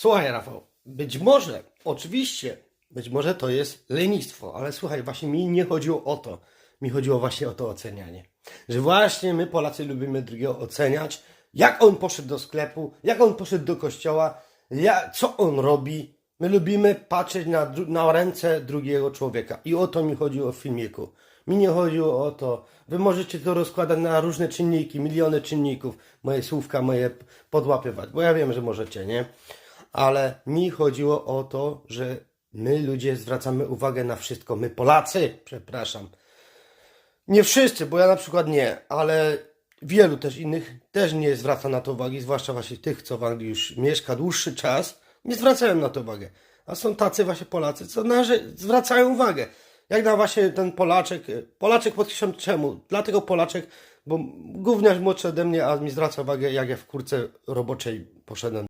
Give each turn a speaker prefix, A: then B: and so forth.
A: Słuchaj, Rafał, być może, oczywiście, być może to jest lenistwo, ale słuchaj, właśnie mi nie chodziło o to. Mi chodziło właśnie o to ocenianie. Że właśnie my, Polacy, lubimy drugiego oceniać, jak on poszedł do sklepu, jak on poszedł do kościoła, ja, co on robi. My lubimy patrzeć na, na ręce drugiego człowieka. I o to mi chodziło w filmiku. Mi nie chodziło o to. Wy możecie to rozkładać na różne czynniki, miliony czynników, moje słówka, moje podłapywać, bo ja wiem, że możecie, nie? Ale mi chodziło o to, że my ludzie zwracamy uwagę na wszystko. My Polacy, przepraszam. Nie wszyscy, bo ja na przykład nie, ale wielu też innych też nie zwraca na to uwagi, zwłaszcza właśnie tych, co w Anglii już mieszka dłuższy czas, nie zwracają na to uwagę. A są tacy właśnie Polacy, co na, zwracają uwagę. Jak na właśnie ten Polaczek, Polaczek podkreślam czemu? Dlatego Polaczek, bo gówniarz młodszy ode mnie, a mi zwraca uwagę, jak ja w kurce roboczej poszedłem